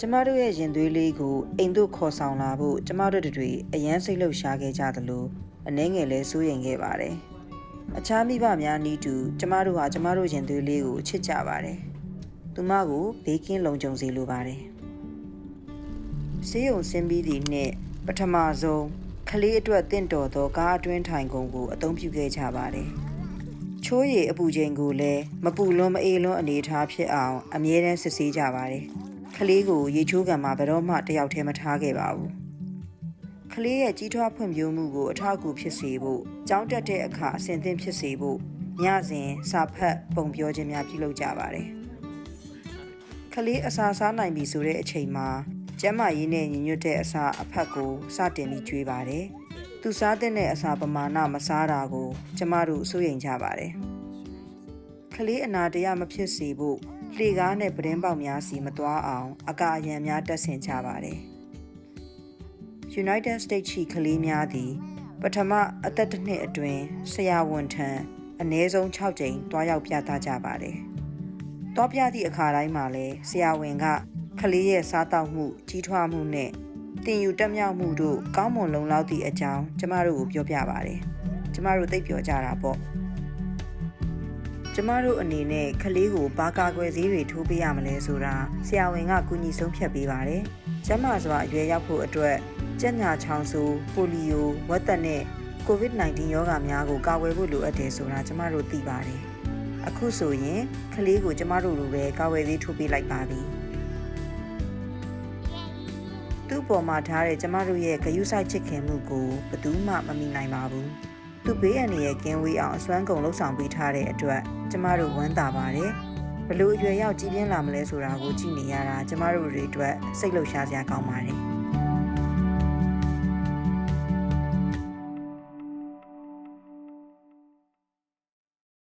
ကျမတို့ရဲ့ရင်သွေးလေးကိုအိမ်တို့ခေါ်ဆောင်လာဖို့ကျမတို့တွေအရန်စိတ်လှုပ်ရှားခဲ့ကြသလိုအနှဲငယ်လဲစိုးရင်ခဲ့ပါတယ်။အခြားမိဘများနီးတူကျမတို့ဟာကျမတို့ရင်သွေးလေးကိုချစ်ကြပါတယ်။သူမကိုဘေးကင်းလုံခြုံစေလိုပါတယ်။ဆေးရုံဆင်းပြီးသည့်နှစ်ပထမဆုံးကလေးအတွက်တင့်တော်သောကားအတွင်းထိုင်ကုန်ကိုအသုံးပြုခဲ့ကြပါတယ်။ချိုးရည်အပူချိန်ကိုလည်းမပူလွန်းမအေးလွန်းအနေအထားဖြစ်အောင်အမြဲတမ်းစစ်ဆေးကြပါတယ်။ ကလေးကိုရေချိုးကန်မှာဘယ်တော့မှတယောက်တည်းမထားခဲ့ပါဘူး။ကလေးရဲ့ကြီးထွားဖွံ့ဖြိုးမှုကိုအထောက်အကူဖြစ်စေဖို့ကြောင်းတက်တဲ့အခါအဆင်သင့်ဖြစ်စေဖို့ညစဉ်စာဖတ်ပုံပြောခြင်းများပြုလုပ်ကြပါတယ်။ကလေးအစာစားနိုင်ပြီဆိုတဲ့အချိန်မှာကျမ်းမာရေးနဲ့ညီညွတ်တဲ့အစာအဖက်ကိုစတင်ပြီးကျွေးပါတယ်။သူစားတဲ့အစာပမာဏမစားတာကို ကျမတို့စိုးရိမ်ကြပါတယ်။ကလေးအနာတရမဖြစ်စေဖို့ လှေကားနဲ့ပဒင်းပေါက်များစီမသွားအောင်အကာအရံများတက်ဆင်ကြပါတယ်။ United States ရှိကလေးများသည် ပထမအသက်တစ်နှစ်အတွင်းဆရာဝန်ထံအနည်းဆုံး6ကြိမ်တွားရောက်ပြသကြပါတယ်။တွားပြသည့်အခါတိုင်းမှာလည်းဆရာဝန်ကကလေးရဲ့စားတောက်မှုကြီးထွားမှုနဲ့တင်ယူတက်မြောက်မှုတို့ကောင်းမွန်လုံလောက်သည့်အကြောင်းကျမတို့ကိုပြောပြပါတယ်။ကျမတို့သိပ်ပျော်ကြတာပေါ့။ ကျမတို့အနေနဲ့ကလေးကိုဘာကာကွယ်ဆေးတွေထိုးပေးရမလဲဆိုတာဆရာဝန်ကကူညီဆုံးဖြတ်ပေးပါတယ်။ကျမစွာအရွယ်ရောက်ဖို့အတွက်ကျက်ညာချောင်းဆိုးပိုလီယိုဝက်သက်နဲ့ COVID-19 ရောဂါများကိုကာကွယ်ဖို့လိုအပ်တယ်ဆိုတာကျမတို့သိပါတယ်။အခုဆိုရင်ကလေးကိုကျမတို့လိုပဲကာကွယ်ဆေးထိုးပေးလိုက်ပါပြီ။သူ့ပေါ်မှာထားတဲ့ကျမတို့ရဲ့ဂယုစိုက်ချစ်ခင်မှုကိုဘယ်သူမှမမိနိုင်ပါဘူး။ သူဘေးအန္တရာယ်ကင်းဝေးအောင်အစွမ်းကုန်လှုပ်ဆောင်ပေးထားတဲ့အတွက်ကျမတို့ဝမ်းသာပါတယ်။ဘလို့အရွယ်ရောက်ကြီးပြင်းလာမလဲဆိုတာကိုကြည့်နေရတာကျမတို့တွေအတွက်စိတ်လှုပ်ရှားစရာကောင်းပါတယ်။